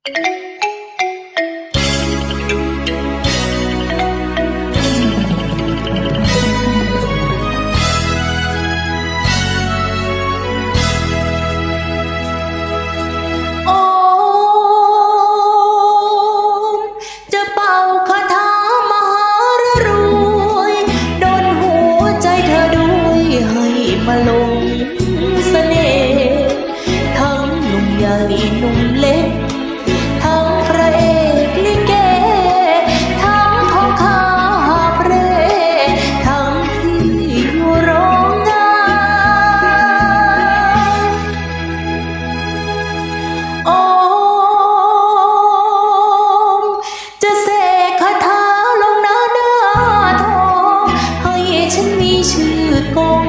โอมจะเป่าคาถามหารรวยดนหัวใจเธอด้วยให้มาลงเสน่ห์ทั้งหนุ่มใหญ่หนุ่มเล็ก ฉันมีชื่อกง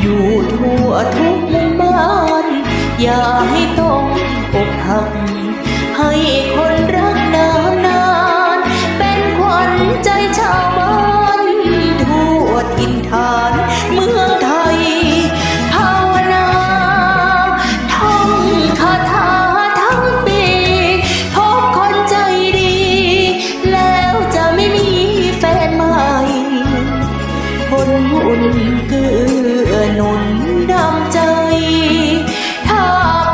อยู่ทั่วทุกบ้าน อย่าให้ต้องอกหัก ให้คน เกื้อหนุนดำใจ ถ้า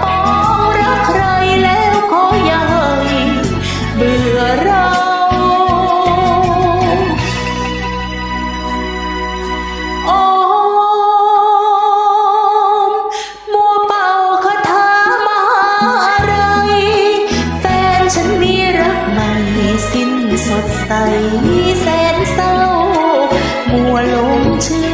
ปองรักใครแล้วขออย่าให้เบื่อเราโอมมัวเป่าคาถามาอะไร แฟนฉันมีรักใหม่สิ้นสดใสแสนเศร้ามัวหลงเชื่อ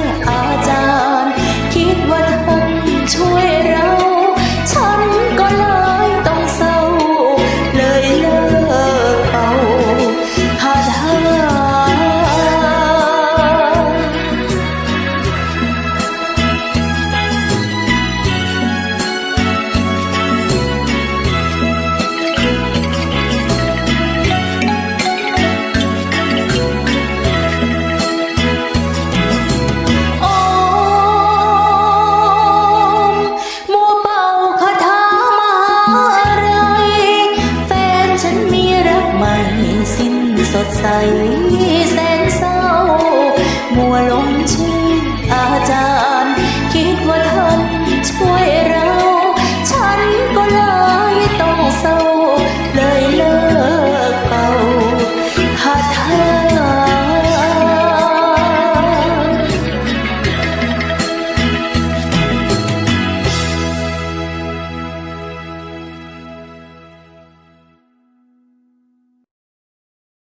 สดใสแส